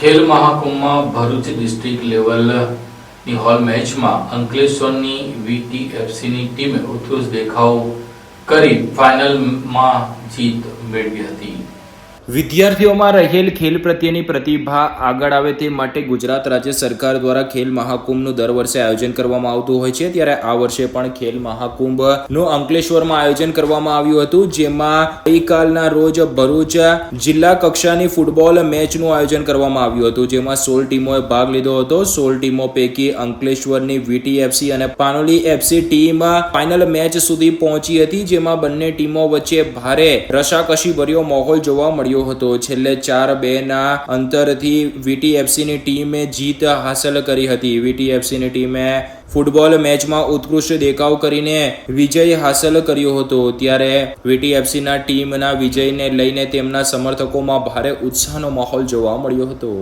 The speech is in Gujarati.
ખેલ મહાકુંભમાં ભરૂચ ડિસ્ટ્રિક્ટ લેવલની હોલ મેચમાં અંકલેશ્વરની વીટીએફસીની ટીમે ઉત્કૃષ્ટ દેખાવ કરી ફાઇનલમાં જીત મેળવી હતી. વિદ્યાર્થીઓમાં રહેલ ખેલ પ્રત્યેની પ્રતિભા આગળ આવે તે માટે ગુજરાત રાજ્ય સરકાર દ્વારા ખેલ મહાકુંભનું દર વર્ષે આયોજન કરવામાં આવતું હોય છે. ત્યારે આ વર્ષે પણ ખેલ મહાકુંભનું અંકલેશ્વરમાં આયોજન કરવામાં આવ્યું હતું. જેમાં ગઈકાલના રોજ ભરૂચ જિલ્લા કક્ષાની ફૂટબોલ મેચનું આયોજન કરવામાં આવ્યું હતું. જેમાં સોળ ટીમોએ ભાગ લીધો હતો. સોળ ટીમો પૈકી અંકલેશ્વરની વીટીએફસી અને Panoli FC team final match સુધી પહોંચી હતી. જેમાં બંને ટીમો વચ્ચે ભારે રસાકશી ભર્યો માહોલ જોવા મળ્યો હતો. છેલ્લે ચાર બેના અંતરથી વીટીએફસીની ટીમે જીત હાંસલ કરી હતી. વીટીએફસીની ટીમે ફૂટબોલ મેચમાં ઉત્કૃષ્ટ દેખાવ કરીને વિજય હાંસલ કર્યો હતો. ત્યારે વીટીએફસીના ટીમના વિજયને લઈને તેમના સમર્થકોમાં ભારે ઉત્સાહનો માહોલ જોવા મળ્યો હતો.